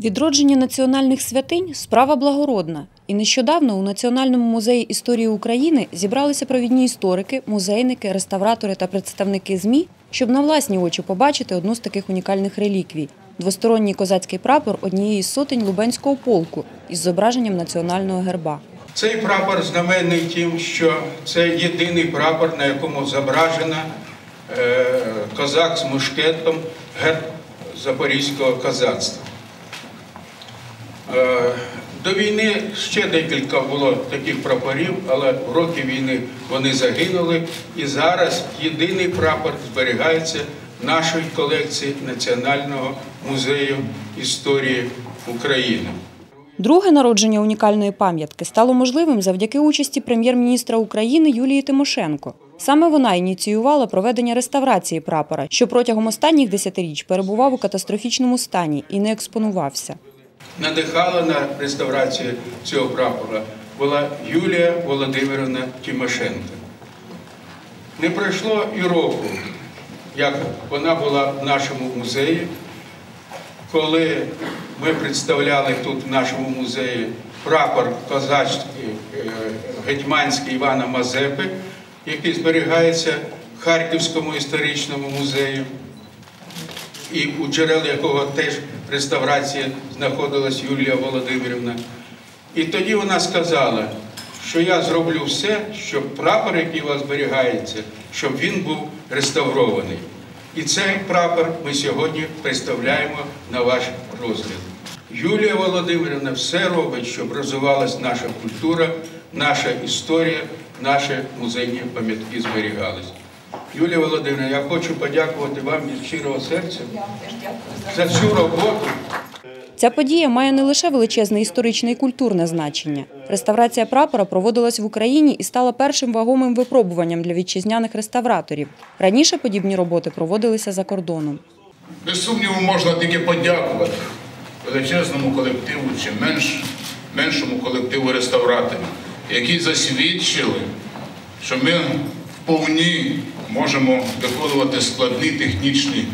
Відродження національних святинь справа благородна. І нещодавно у Національному музеї історії України зібралися провідні історики, музейники, реставратори та представники ЗМІ, щоб на власні очі побачити одну з таких унікальних реліквій двосторонній козацький прапор однієї з сотень Лубенського полку із зображенням національного герба. Цей прапор знаменний тим, що це єдиний прапор, на якому зображена е, козак з мушкетом герб запорізького козацтва. Е, До війни ще декілька було таких прапорів, але в роки війни вони загинули. І зараз єдиний прапор зберігається в нашій колекції Національного музею історії України. Друге народження унікальної пам'ятки стало можливим завдяки участі прем'єр-міністра України Юлії Тимошенко. Саме вона ініціювала проведення реставрації прапора, що протягом останніх десятиріч перебував у катастрофічному стані і не експонувався. Надихала на реставрацію цього прапора була Юлія Володимирівна Тимошенко. Не пройшло і року, як вона була в нашому музеї, коли ми представляли тут в нашому музеї прапор козацький е, гетьманський Івана Мазепи, який зберігається в Харківському історичному музеї і у джерел якого теж реставрація знаходилась Юлія Володимирівна. І тоді вона сказала, що я зроблю все, щоб прапор, який у вас зберігається, щоб він був реставрований. І цей прапор ми сьогодні представляємо на ваш розгляд. Юлія Володимирівна все робить, щоб розвивалась наша культура, наша історія, наші музейні пам'ятки зберігались. Юлія Володимирівна, я хочу подякувати вам від щирого серця за цю роботу. Ця подія має не лише величезне історичне і культурне значення. Реставрація прапора проводилась в Україні і стала першим вагомим випробуванням для вітчизняних реставраторів. Раніше подібні роботи проводилися за кордоном. Без сумніву, можна тільки подякувати величезному колективу чи менш, меншому колективу реставраторів, які засвідчили, що ми вповні можемо виконувати складні технічні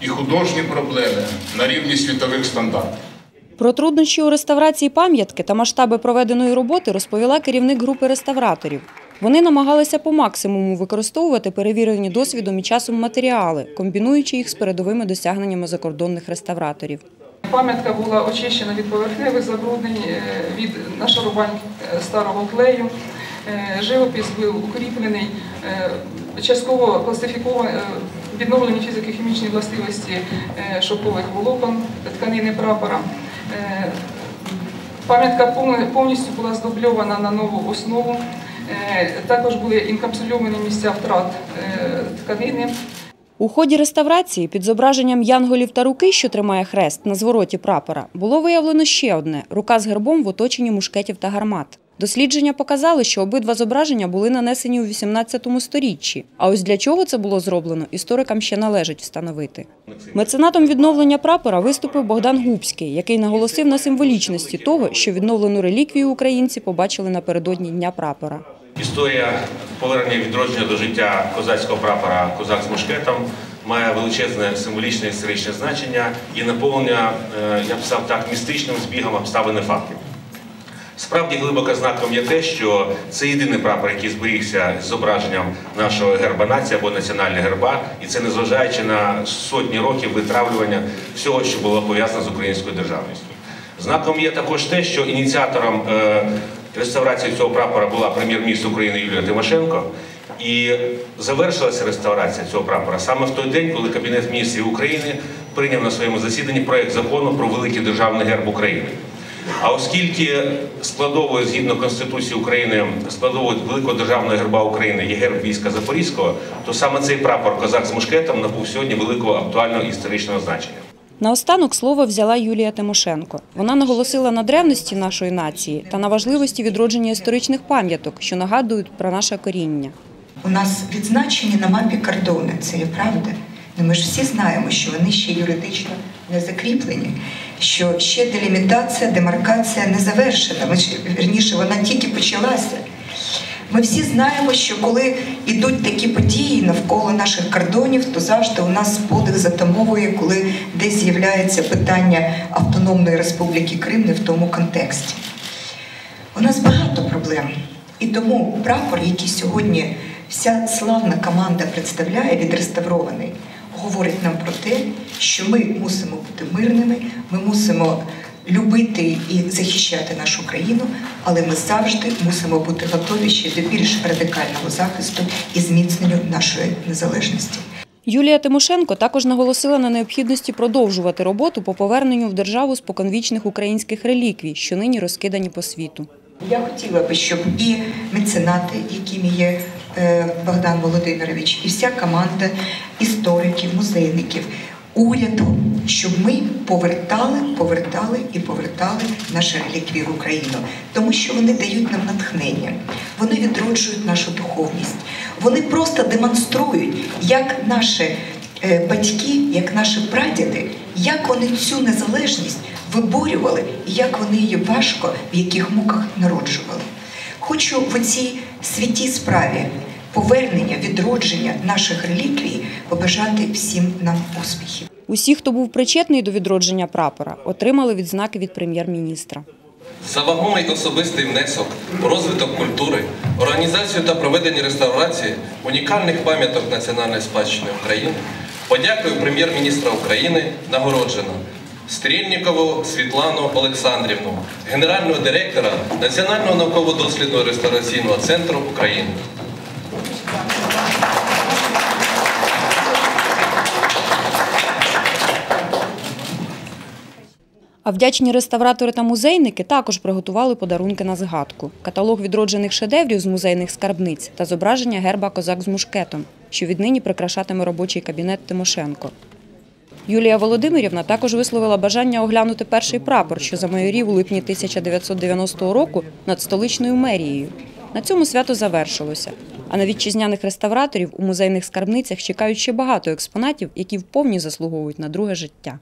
і художні проблеми на рівні світових стандартів. Про труднощі у реставрації пам'ятки та масштаби проведеної роботи розповіла керівник групи реставраторів. Вони намагалися по максимуму використовувати перевірені досвідом і часом матеріали, комбінуючи їх з передовими досягненнями закордонних реставраторів. Пам'ятка була очищена від поверхневих забруднень, е, від нашарувань е, старого клею. Е, Живопис був укріплений, е, частково класифікований, відновлені фізико-хімічні властивості е, шовкових волокон тканини прапора. Е, Пам'ятка повністю була здубльована на нову основу. Е, Також були інкапсульовані місця втрат е, тканини. У ході реставрації під зображенням янголів та руки, що тримає хрест на звороті прапора, було виявлено ще одне – рука з гербом в оточенні мушкетів та гармат. Дослідження показали, що обидва зображення були нанесені у 18 сторіччі. А ось для чого це було зроблено, історикам ще належить встановити. Меценатом відновлення прапора виступив Богдан Губський, який наголосив на символічності того, що відновлену реліквію українці побачили напередодні Дня прапора. Історія повернення відродження до життя козацького прапора Козак з мушкетом має величезне символічне історичне значення і наповнення, е, я б сказав так, містичним збігом обставин і фактів. Справді глибоко знаком є те, що це єдиний прапор, який зберігся з зображенням нашого герба нації або національного герба, і це незважаючи на сотні років витравлювання всього, що було пов'язано з українською державністю. Знаком є також те, що ініціатором е, реставрації цього прапора була прем'єр-міністр України Юлія Тимошенко. І завершилася реставрація цього прапора саме в той день, коли Кабінет міністрів України прийняв на своєму засіданні проект закону про великий державний герб України. А оскільки складовою згідно Конституції України, складовою великого державного герба України є герб війська Запорізького, то саме цей прапор козак з мушкетом набув сьогодні великого актуального історичного значення. Наостанок слово взяла Юлія Тимошенко. Вона наголосила на древності нашої нації та на важливості відродження історичних пам'яток, що нагадують про наше коріння. У нас відзначені на мапі кордони, це є правда. Ну, ми ж всі знаємо, що вони ще юридично не закріплені, що ще делімітація, демаркація не завершена. Ми вірніше, вона тільки почалася. Ми всі знаємо, що коли йдуть такі події навколо наших кордонів, то завжди у нас подих затамовує, коли десь з'являється питання Автономної Республіки Крим не в тому контексті. У нас багато проблем. І тому прапор, який сьогодні вся славна команда представляє, відреставрований, говорить нам про те, що ми мусимо бути мирними, ми мусимо любити і захищати нашу країну, але ми завжди мусимо бути готові ще до більш радикального захисту і зміцненню нашої незалежності. Юлія Тимошенко також наголосила на необхідності продовжувати роботу по поверненню в державу споконвічних українських реліквій, що нині розкидані по світу. Я хотіла би, щоб і меценати, якими є Богдан Володимирович, і вся команда істориків, музейників, уряду, щоб ми повертали, повертали і повертали наші реліквії в Україну, тому що вони дають нам натхнення, вони відроджують нашу духовність, вони просто демонструють, як наші е, батьки, як наші прадіди, як вони цю незалежність виборювали і як вони її важко в яких муках народжували. Хочу в цій святій справі повернення, відродження наших реліквій побажати всім нам успіхів. Усі, хто був причетний до відродження прапора, отримали відзнаки від прем'єр-міністра. За вагомий особистий внесок у розвиток культури, організацію та проведення реставрації унікальних пам'яток національної спадщини України подякую прем'єр-міністра України нагороджено Стрільнікову Світлану Олександрівну, генерального директора Національного науково-дослідного реставраційного центру України. А вдячні реставратори та музейники також приготували подарунки на згадку: каталог відроджених шедеврів з музейних скарбниць та зображення герба козак з мушкетом, що віднині прикрашатиме робочий кабінет Тимошенко. Юлія Володимирівна також висловила бажання оглянути перший прапор, що замайорів у липні 1990 року над столичною мерією. На цьому свято завершилося. А на вітчизняних реставраторів у музейних скарбницях чекають ще багато експонатів, які вповні заслуговують на друге життя.